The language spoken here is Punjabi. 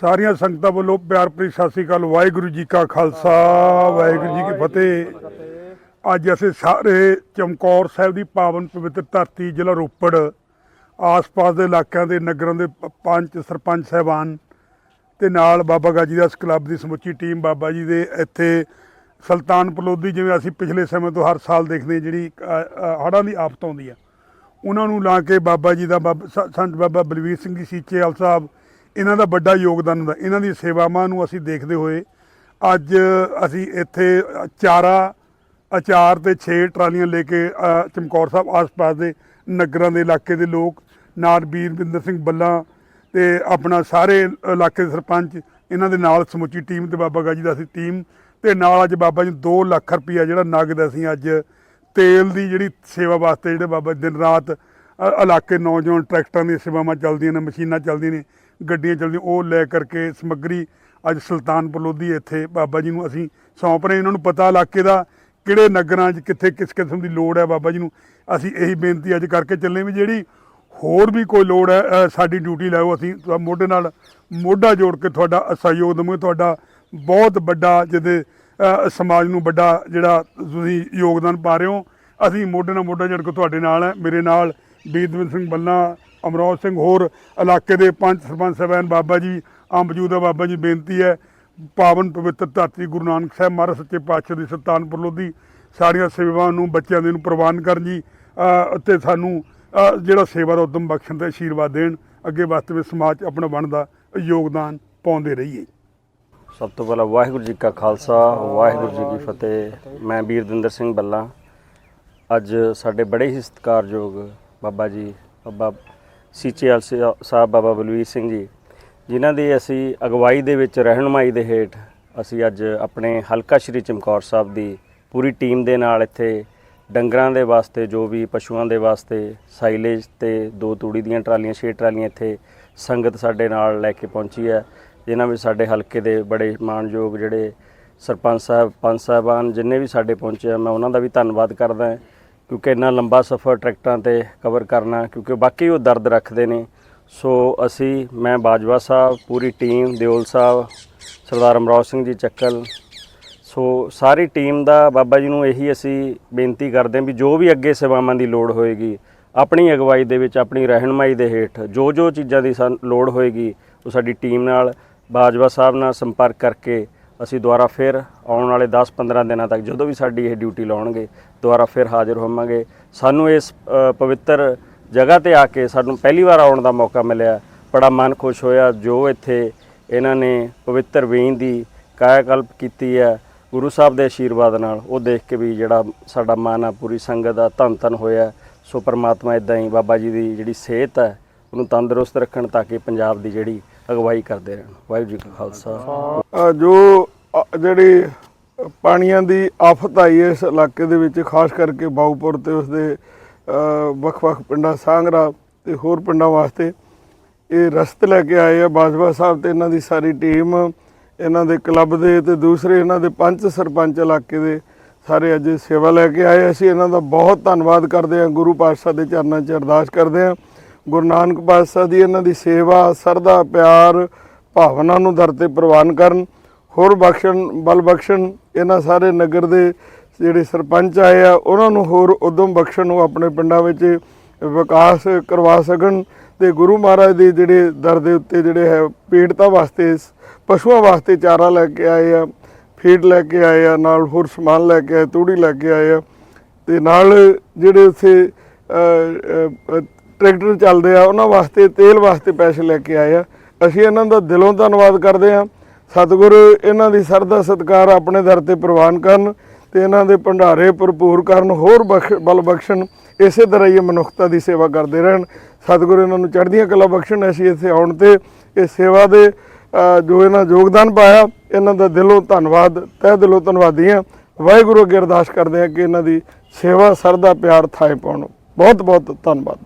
ਸਾਰੀਆਂ ਸੰਗਤਾਂ ਵੱਲੋਂ ਪਿਆਰ ਭਰੀ ਸਤਿ ਸ੍ਰੀ ਅਕਾਲ, ਵਾਹਿਗੁਰੂ ਜੀ ਕਾ ਖਾਲਸਾ, ਵਾਹਿਗੁਰੂ ਜੀ ਕੀ ਫਤਿਹ। ਅੱਜ ਅਸੀਂ ਸਾਰੇ ਚਮਕੌਰ ਸਾਹਿਬ ਦੀ ਪਾਵਨ ਪਵਿੱਤਰ ਧਰਤੀ, ਜ਼ਿਲ੍ਹਾ ਰੋਪੜ, ਆਸ-ਪਾਸ ਦੇ ਇਲਾਕਿਆਂ ਦੇ ਨਗਰਾਂ ਦੇ ਪੰਚ ਸਰਪੰਚ ਸਾਹਿਬਾਨ ਤੇ ਨਾਲ ਬਾਬਾ ਗਾਜੀ ਦਾਸ ਕਲੱਬ ਦੀ ਸਮੁੱਚੀ ਟੀਮ ਬਾਬਾ ਜੀ ਦੇ ਇੱਥੇ ਸੁਲਤਾਨਪੁਰ ਲੋਧੀ ਜਿਵੇਂ ਅਸੀਂ ਪਿਛਲੇ ਸਮੇਂ ਤੋਂ ਹਰ ਸਾਲ ਦੇਖਦੇ ਹਾਂ, ਜਿਹੜੀ ਹੜ੍ਹਾਂ ਦੀ ਆਫਤ ਆਉਂਦੀ ਆ। ਉਹਨਾਂ ਨੂੰ ਲਾ ਕੇ ਬਾਬਾ ਜੀ ਦਾ ਬਾਬਾ, ਸ- ਸੰਤ ਬਾਬਾ ਬਲਵੀਰ ਸਿੰਘ ਜੀ ਸੀਚੇਵਾਲ ਸਾਹਿਬ ਇਹਨਾਂ ਦਾ ਵੱਡਾ ਯੋਗਦਾਨ ਹੁੰਦਾ। ਇਹਨਾਂ ਦੀ ਸੇਵਾਵਾਂ ਨੂੰ ਅਸੀਂ ਦੇਖਦੇ ਹੋਏ ਅੱਜ ਅਸੀਂ ਇੱਥੇ ਚਾਰਾ, ਅਚਾਰ ਤੇ 6 ਟਰਾਲੀਆਂ ਲੈ ਕੇ ਚਮਕੌਰ ਸਾਹਿਬ ਆਸ-ਪਾਸ ਦੇ ਨਗਰਾਂ ਦੇ ਇਲਾਕੇ ਦੇ ਲੋਕ, ਨਾਲ ਵੀਰਵਿੰਦਰ ਸਿੰਘ ਬੱਲਾ ਤੇ ਆਪਣਾ ਸਾਰੇ ਇਲਾਕੇ ਦੇ ਸਰਪੰਚ, ਇਹਨਾਂ ਦੇ ਨਾਲ ਸਮੁੱਚੀ ਟੀਮ ਤੇ ਬਾਬਾ ਗਾਜੀ ਦਾ ਅਸੀਂ ਟੀਮ ਤੇ ਨਾਲ ਅੱਜ ਬਾਬਾ ਜੀ ਨੂੰ 2 ਲੱਖ ਰੁਪਈਆ ਜਿਹੜਾ ਨਗਦ ਅਸੀਂ ਅੱਜ ਤੇਲ ਦੀ ਜਿਹੜੀ ਸੇਵਾ ਵਾਸਤੇ ਜਿਹੜੇ ਬਾਬਾ ਦਿਨ ਰਾਤ ਇਲਾਕੇ ਨੌਜਵਾਨ ਟਰੈਕਟਰਾਂ ਦੀਆਂ ਸੇਵਾਵਾਂ ਚੱਲਦੀਆਂ ਨੇ, ਮਸ਼ੀਨਾਂ ਚੱਲਦੀਆਂ ਨੇ ਗੱਡੀਆਂ ਚੱਲਦੀਆਂ, ਉਹ ਲੈ ਕਰਕੇ ਸਮੱਗਰੀ ਅੱਜ ਸੁਲਤਾਨਪੁਰ ਲੋਧੀ ਇੱਥੇ ਬਾਬਾ ਜੀ ਨੂੰ ਅਸੀਂ ਸੌਂਪ ਰਹੇ ਇਹਨਾਂ ਨੂੰ ਪਤਾ ਇਲਾਕੇ ਦਾ ਕਿਹੜੇ ਨਗਰਾਂ 'ਚ ਕਿੱਥੇ ਕਿਸ ਕਿਸਮ ਦੀ ਲੋੜ ਹੈ ਬਾਬਾ ਜੀ ਨੂੰ। ਅਸੀਂ ਇਹੀ ਬੇਨਤੀ ਅੱਜ ਕਰਕੇ ਚੱਲੇ ਵੀ ਜਿਹੜੀ ਹੋਰ ਵੀ ਕੋਈ ਲੋੜ ਹੈ ਸਾਡੀ ਡਿਊਟੀ ਲਾਓ। ਅਸੀਂ ਮੋਢੇ ਨਾਲ ਮੋਢਾ ਜੋੜ ਕੇ ਤੁਹਾਡਾ ਸਹਿਯੋਗ ਦੇਵਾਂਗੇ। ਤੁਹਾਡਾ ਬਹੁਤ ਵੱਡਾ ਜਿਹਦੇ ਸਮਾਜ ਨੂੰ ਵੱਡਾ ਜਿਹੜਾ ਤੁਸੀਂ ਯੋਗਦਾਨ ਪਾ ਰਹੇ ਹੋ। ਅਸੀਂ ਮੋਢੇ ਨਾਲ ਮੋਢਾ ਜੋੜ ਕੇ ਤੁਹਾਡੇ ਨਾਲ ਹੈ। ਮੇਰੇ ਨਾਲ ਬੀਰਦਵਿੰਦਰ ਸਿੰਘ ਬੱਲਾ ਅਮਰੋਜ ਸਿੰਘ ਹੋਰ ਇਲਾਕੇ ਦੇ ਪੰਜ ਸਰਪੰਚ ਸਾਹਿਬਾਨ ਬਾਬਾ ਜੀ ਅੰਬਜੂਦਾ ਬਾਬਾ ਜੀ, ਬੇਨਤੀ ਹੈ, ਪਾਵਨ ਪਵਿੱਤਰ ਧਰਤੀ ਗੁਰੂ ਨਾਨਕ ਸਾਹਿਬ ਮਹਾਰਾਜ ਸੱਚੇ ਪਾਤਸ਼ਾਹ ਦੀ ਸੁਲਤਾਨਪੁਰ ਲੋਧੀ, ਸਾਰੀਆਂ ਸੇਵਾਵਾਂ ਨੂੰ ਬੱਚਿਆਂ ਦੇ ਨੂੰ ਪ੍ਰਵਾਨ ਕਰਨ ਜੀ ਅਤੇ ਸਾਨੂੰ ਜਿਹੜਾ ਸੇਵਾ ਦਾ ਉਦਮ ਬਖਸ਼ਣ ਤੇ ਆਸ਼ੀਰਵਾਦ ਦੇਣ, ਅੱਗੇ ਵਾਸਤੇ ਵਿੱਚ ਸਮਾਜ ਆਪਣਾ ਬਣਦਾ, ਯੋਗਦਾਨ ਪਾਉਂਦੇ ਰਹੀਏ ਸਭ ਤੋਂ ਪਹਿਲਾਂ ਵਾਹਿਗੁਰੂ ਜੀ ਕਾ ਖਾਲਸਾ, ਵਾਹਿਗੁਰੂ ਜੀ ਕੀ ਫਤਿਹ। ਮੈਂ ਵੀਰਦਿੰਦਰ ਸਿੰਘ ਬੱਲਾ। ਅੱਜ ਸਾਡੇ ਬੜੇ ਹੀ ਸਤਿਕਾਰਯੋਗ ਬਾਬਾ ਜੀ, ਬਾਬਾ ਸੀਚੇਵਾਲ ਸਿਆ- ਸਾਹਿਬ ਬਾਬਾ ਬਲਵੀਰ ਸਿੰਘ ਜੀ, ਜਿਨ੍ਹਾਂ ਦੀ ਅਸੀਂ ਅਗਵਾਈ ਦੇ ਵਿੱਚ ਰਹਿਨੁਮਾਈ ਦੇ ਹੇਠ ਅਸੀਂ ਅੱਜ ਆਪਣੇ ਹਲਕਾ ਸ਼੍ਰੀ ਚਮਕੌਰ ਸਾਹਿਬ ਦੀ ਪੂਰੀ ਟੀਮ ਦੇ ਨਾਲ ਇੱਥੇ ਡੰਗਰਾਂ ਦੇ ਵਾਸਤੇ, ਜੋ ਵੀ ਪਸ਼ੂਆਂ ਦੇ ਵਾਸਤੇ ਸਾਈਲੇਜ ਤੇ ਦੋ ਤੂੜੀ ਦੀਆਂ ਟਰਾਲੀਆਂ, ਛੇ ਟਰਾਲੀਆਂ ਇੱਥੇ ਸੰਗਤ ਸਾਡੇ ਨਾਲ ਲੈ ਕੇ ਪਹੁੰਚੀ ਹੈ, ਜਿਨ੍ਹਾਂ ਵਿੱਚ ਸਾਡੇ ਹਲਕੇ ਦੇ ਬੜੇ ਮਾਣਯੋਗ ਜਿਹੜੇ ਸਰਪੰਚ ਸਾਹਿਬ ਪੰਚ ਸਾਹਿਬਾਨ ਜਿੰਨੇ ਵੀ ਸਾਡੇ ਪਹੁੰਚੇ ਆ, ਮੈਂ ਉਹਨਾਂ ਦਾ ਵੀ ਧੰਨਵਾਦ ਕਰਦਾ ਹਾਂ। ਕਿਉਂਕਿ ਇੰਨਾ ਲੰਬਾ ਸਫ਼ਰ ਟਰੈਕਟਰਾਂ ਤੇ ਕਵਰ ਕਰਨਾ, ਕਿਉਂਕਿ ਬਾਕੀ ਉਹ ਦਰਦ ਰੱਖਦੇ ਨੇ। ਸੋ ਅਸੀਂ, ਮੈਂ ਬਾਜਵਾ ਸਾਹਿਬ, ਪੂਰੀ ਟੀਮ ਦਿਓਲ ਸਾਹਿਬ, ਸਰਦਾਰ ਅਮਰੋਜ ਸਿੰਘ ਜੀ ਚੱਕਲ, ਸੋ ਸਾਰੀ ਟੀਮ ਦਾ ਬਾਬਾ ਜੀ ਨੂੰ ਇਹੀ ਅਸੀਂ ਬੇਨਤੀ ਕਰਦੇ ਹਾਂ ਵੀ ਜੋ ਵੀ ਅੱਗੇ ਸੇਵਾਵਾਂ ਦੀ ਲੋੜ ਹੋਏਗੀ, ਆਪਣੀ ਅਗਵਾਈ ਦੇ ਵਿੱਚ, ਆਪਣੀ ਰਹਿਨਮਾਈ ਦੇ ਹੇਠ ਜੋ ਜੋ ਚੀਜ਼ਾਂ ਦੀ ਸਾਨੂੰ ਲੋੜ ਹੋਏਗੀ, ਉਹ ਸਾਡੀ ਟੀਮ ਨਾਲ, ਬਾਜਵਾ ਸਾਹਿਬ ਨਾਲ ਸੰਪਰਕ ਕਰਕੇ ਅਸੀਂ ਦੁਬਾਰਾ ਫਿਰ ਆਉਣ ਵਾਲੇ 10-15 ਦਿਨਾਂ ਤੱਕ ਜਦੋਂ ਵੀ ਸਾਡੀ ਇਹ ਡਿਊਟੀ ਲਾਉਣਗੇ, ਦੁਬਾਰਾ ਫਿਰ ਹਾਜ਼ਰ ਹੋਵਾਂਗੇ। ਸਾਨੂੰ ਇਸ ਪਵਿੱਤਰ ਜਗ੍ਹਾ ਤੇ ਆ ਕੇ ਸਾਨੂੰ ਪਹਿਲੀ ਵਾਰ ਆਉਣ ਦਾ ਮੌਕਾ ਮਿਲਿਆ। ਬੜਾ ਮਨ ਖੁਸ਼ ਹੋਇਆ, ਜੋ ਇੱਥੇ ਇਹਨਾਂ ਨੇ ਪਵਿੱਤਰ ਵੇਈਂ ਦੀ ਕਾਇਆਕਲਪ ਕੀਤੀ ਹੈ, ਗੁਰੂ ਸਾਹਿਬ ਦੇ ਆਸ਼ੀਰਵਾਦ ਨਾਲ। ਉਹ ਦੇਖ ਕੇ ਵੀ ਜਿਹੜਾ ਸਾਡਾ ਮਨ ਆ, ਪੂਰੀ ਸੰਗਤ ਦਾ ਧੰਨ ਧੰਨ ਹੋਇਆ। ਸੋ ਪਰਮਾਤਮਾ ਇਦਾਂ ਹੀ ਬਾਬਾ ਜੀ ਦੀ ਜਿਹੜੀ ਸਿਹਤ ਹੈ, ਉਹਨੂੰ ਤੰਦਰੁਸਤ ਰੱਖਣ ਤਾਂ ਕਿ ਪੰਜਾਬ ਦੀ ਜਿਹੜੀ ਅਗਵਾਈ ਕਰਦੇ ਰਹਿਣ। ਵਾਹਿਗੁਰੂ ਜੀ ਕਾ ਖਾਲਸਾ। ਅ, ਜੋ ਅ, ਜਿਹੜੀ ਪਾਣੀਆਂ ਦੀ ਆਫਤ ਆਈ ਹੈ ਇਸ ਇਲਾਕੇ ਦੇ ਵਿੱਚ ਖਾਸ ਕਰਕੇ ਬਾਉਪੁਰ ਤੇ ਉਸਦੇ ਅ, ਵੱਖ-ਵੱਖ ਪਿੰਡਾਂ ਸਾਂਗਰਾ ਤੇ ਹੋਰ ਪਿੰਡਾਂ ਵਾਸਤੇ ਇਹ ਰਸਤ ਲੈ ਕੇ ਆਏ ਆ। ਬਾਜਵਾ ਸਾਹਿਬ ਤੇ ਇਹਨਾਂ ਦੀ ਸਾਰੀ ਟੀਮ ਇਹਨਾਂ ਦੇ ਕਲੱਬ ਦੇ ਤੇ ਦੂਸਰੇ ਇਹਨਾਂ ਦੇ ਪੰਚ ਸਰਪੰਚ ਇਲਾਕੇ ਦੇ ਸਾਰੇ ਅੱਜ ਸੇਵਾ ਲੈ ਕੇ ਆਏ ਅਸੀਂ ਇਹਨਾਂ ਦਾ ਬਹੁਤ ਧੰਨਵਾਦ ਕਰਦੇ ਹਾਂ। ਗੁਰੂ ਪਾਤਸ਼ਾਹ ਦੇ ਚਰਨਾਂ 'ਚ ਅਰਦਾਸ ਕਰਦੇ ਹਾਂ। ਗੁਰੂ ਨਾਨਕ ਪਾਤਸ਼ਾਹ ਦੀ ਇਹਨਾਂ ਦੀ ਸੇਵਾ, ਸਰਦਾ, ਪਿਆਰ, ਭਾਵਨਾ ਨੂੰ ਦਰ ਤੇ ਪ੍ਰਵਾਨ ਕਰਨ, ਹੋਰ ਬਖਸ਼ਣ, ਬਲ ਬਖਸ਼ਣ, ਇਹਨਾਂ ਸਾਰੇ ਨਗਰ ਦੇ ਜਿਹੜੇ ਸਰਪੰਚ ਆਏ ਆ, ਉਹਨਾਂ ਨੂੰ ਹੋਰ ਉਦਮ ਬਖਸ਼ਣ ਨੂੰ ਆਪਣੇ ਪਿੰਡਾਂ ਵਿੱਚ ਵਿਕਾਸ ਕਰਵਾ ਸਕਣ ਤੇ ਗੁਰੂ ਮਹਾਰਾਜ ਦੇ ਜਿਹੜੇ ਦਰ ਦੇ ਉੱਤੇ ਜਿਹੜੇ ਹੈ, ਪੀੜਤਾਂ ਵਾਸਤੇ, ਪਸ਼ੂਆਂ ਵਾਸਤੇ ਚਾਰਾ ਲੈ ਕੇ ਆਏ ਆ, ਫੀਡ ਲੈ ਕੇ ਆਏ ਆ, ਨਾਲ ਹੋਰ ਸਮਾਨ ਲੈ ਕੇ ਆਏ, ਤੂੜੀ ਲੈ ਕੇ ਆਏ ਆ ਤੇ ਨਾਲ ਜਿਹੜੇ ਉੱਥੇ ਟਰੈਕਟਰ ਚੱਲਦੇ ਆ, ਉਹਨਾਂ ਵਾਸਤੇ, ਤੇਲ ਵਾਸਤੇ ਪੈਸੇ ਲੈ ਕੇ ਆਏ ਆ। ਅਸੀਂ ਇਹਨਾਂ ਦਾ ਦਿਲੋਂ ਧੰਨਵਾਦ ਕਰਦੇ ਆ ਸਤਿਗੁਰ, ਇਹਨਾਂ ਦੀ ਸਰਦਾ ਸਤਕਾਰ ਆਪਣੇ ਦਰ ਤੇ ਪ੍ਰਵਾਨ ਕਰਨ ਤੇ ਇਹਨਾਂ ਦੇ ਭੰਡਾਰੇ ਭਰਪੂਰ ਕਰਨ, ਹੋਰ ਬਖਸ਼ ਬਲ ਬਖਸ਼ਣ, ਇਸੇ ਤਰ੍ਹਾਂ ਹੀ ਮਨੁੱਖਤਾ ਦੀ ਸੇਵਾ ਕਰਦੇ ਰਹਿਣ। ਸਤਿਗੁਰ, ਇਹਨਾਂ ਨੂੰ ਚੜ੍ਹਦੀਆਂ ਕਲਾ ਬਖਸ਼ਣ, ਅਸੀਂ ਇੱਥੇ ਆਉਣ ਤੇ ਇਹ ਸੇਵਾ ਦੇ ਜੋ ਇਹਨਾਂ ਯੋਗਦਾਨ ਪਾਇਆ, ਇਹਨਾਂ ਦਾ ਦਿਲੋਂ ਧੰਨਵਾਦ, ਤਹਿ ਦਿਲੋਂ ਧੰਨਵਾਦੀ ਹਾਂ ਵਾਹਿਗੁਰੂ ਅੱਗੇ ਅਰਦਾਸ ਕਰਦੇ ਹਾਂ ਕਿ ਇਹਨਾਂ ਦੀ ਸੇਵਾ ਸਰਦਾ ਪਿਆਰ ਥਾਏ ਪਾਉਣ। ਬਹੁਤ ਬਹੁਤ ਧੰਨਵਾਦ।